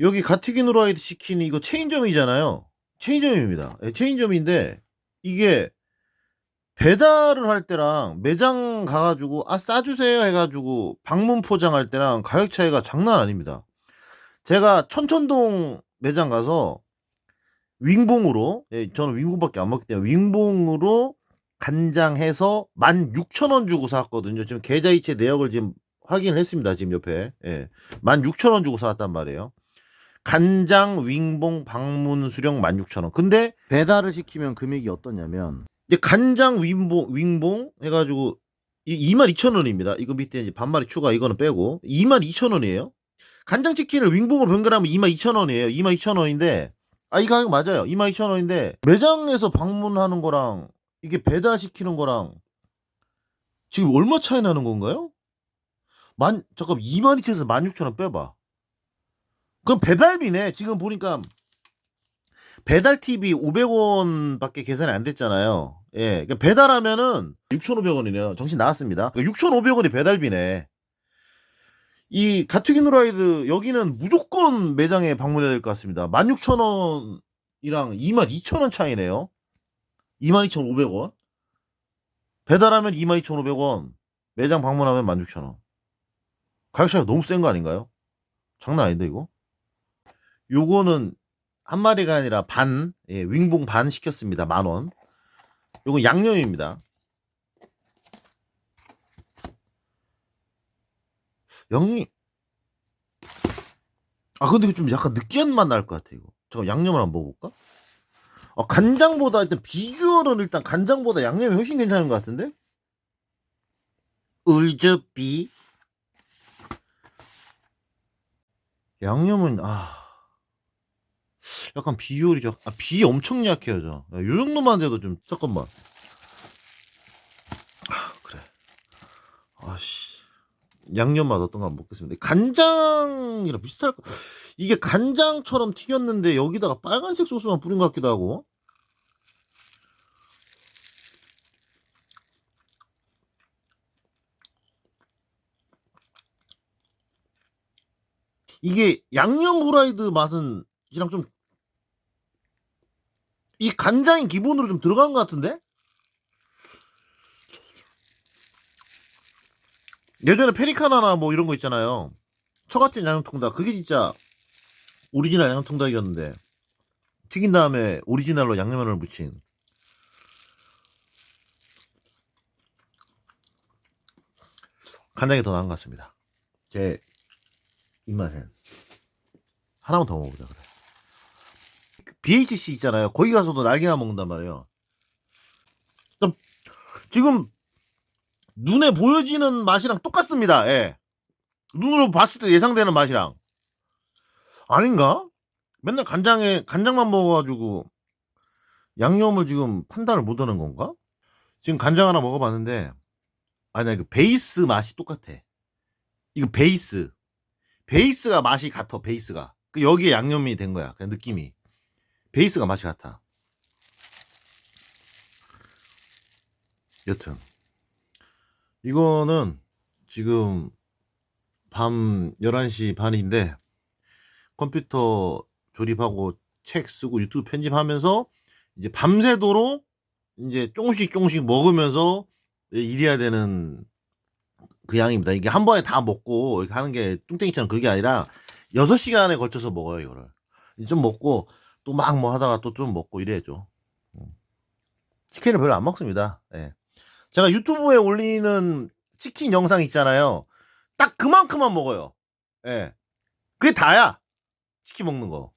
여기 가티긴 후라이드 치킨이 이거 체인점이잖아요. 체인점입니다. 예, 체인점인데 이게 배달을 할 때랑 매장 가가지고 아 싸주세요 해가지고 방문 포장할 때랑 가격 차이가 장난 아닙니다. 제가 천천동 매장 가서 윙봉으로 예, 저는 윙봉밖에 안 먹기 때문에 윙봉으로 간장해서 16,000원 주고 샀거든요. 지금 계좌이체 내역을 지금 확인을 했습니다. 지금 옆에 예, 16,000원 주고 사왔단 말이에요. 간장 윙봉 방문 수령 16,000원. 근데 배달을 시키면 금액이 어떠냐면 이제 간장 윙봉 윙봉 해가지고 22,000원입니다. 이거 밑에 이제 반마리 추가 이거는 빼고 22,000원이에요. 간장 치킨을 윙봉으로 변경하면 22,000원이에요. 22,000원인데 아 이 가격 맞아요. 22,000원인데 매장에서 방문하는 거랑 이게 배달 시키는 거랑 지금 얼마 차이 나는 건가요? 만 잠깐 22,000원에서 16,000원 빼봐. 그럼 배달비네. 지금 보니까 배달 TV 500원밖에 계산이 안 됐잖아요. 예. 그러니까 배달하면은 6,500원이네요. 정신 나갔습니다. 6,500원이 배달비네. 이 가투기 노 라이드 여기는 무조건 매장에 방문해야 될 것 같습니다. 16,000원이랑 22,000원 차이네요. 22,500원. 배달하면 22,500원. 매장 방문하면 16,000원. 가격 차이가 너무 센 거 아닌가요? 장난 아닌데 이거? 요거는 한 마리가 아니라 반, 예, 윙봉 반 시켰습니다. 만 원. 요건 양념입니다. 양념. 아 근데 좀 약간 느끼한 맛 날 것 같아 이거. 잠깐 양념을 한번 먹어볼까? 어, 간장보다 일단 비주얼은 일단 간장보다 양념이 훨씬 괜찮은 것 같은데? 울즈비 양념은 아 약간 비율이 좀, 아, 비 엄청 약해요, 저. 야, 요 정도만 돼도 좀, 잠깐만. 아, 그래. 아씨. 양념 맛 어떤 거 한번 먹겠습니다. 간장이랑 비슷할 거. 이게 간장처럼 튀겼는데 여기다가 빨간색 소스만 뿌린 것 같기도 하고. 이게 양념 후라이드 맛은 이랑 좀 이 간장이 기본으로 좀 들어간 것 같은데? 예전에 페리카나나 뭐 이런 거 있잖아요. 처갓집 양념통닭 그게 진짜 오리지널 양념통닭이었는데 튀긴 다음에 오리지널로 양념면을 묻힌 간장이 더 나은 것 같습니다. 제 입맛엔 하나만 더 먹어보자 그래. BHC 있잖아요. 거기 가서도 날개나 먹는단 말이에요. 좀 지금 눈에 보여지는 맛이랑 똑같습니다. 예. 눈으로 봤을 때 예상되는 맛이랑 아닌가? 맨날 간장에 간장만 먹어가지고 양념을 지금 판단을 못하는 건가? 지금 간장 하나 먹어봤는데 아니야 그 베이스 맛이 똑같아. 이거 베이스 베이스가 맛이 같아 베이스가 그 여기에 양념이 된 거야 그냥 느낌이 베이스가 맛이 같아 여튼 이거는 지금 밤 11시 반인데 컴퓨터 조립하고 책 쓰고 유튜브 편집하면서 이제 밤새도록 이제 조금씩 조금씩 먹으면서 일해야 되는 그 양입니다. 이게 한 번에 다 먹고 이렇게 하는 게 뚱땡이처럼 그게 아니라 6시간에 걸쳐서 먹어요, 이거를. 좀 먹고 또 막 뭐 하다가 또 좀 먹고 이래야죠. 음. 치킨을 별로 안 먹습니다. 예. 제가 유튜브에 올리는 치킨 영상 있잖아요. 딱 그만큼만 먹어요. 예. 그게 다야. 치킨 먹는 거.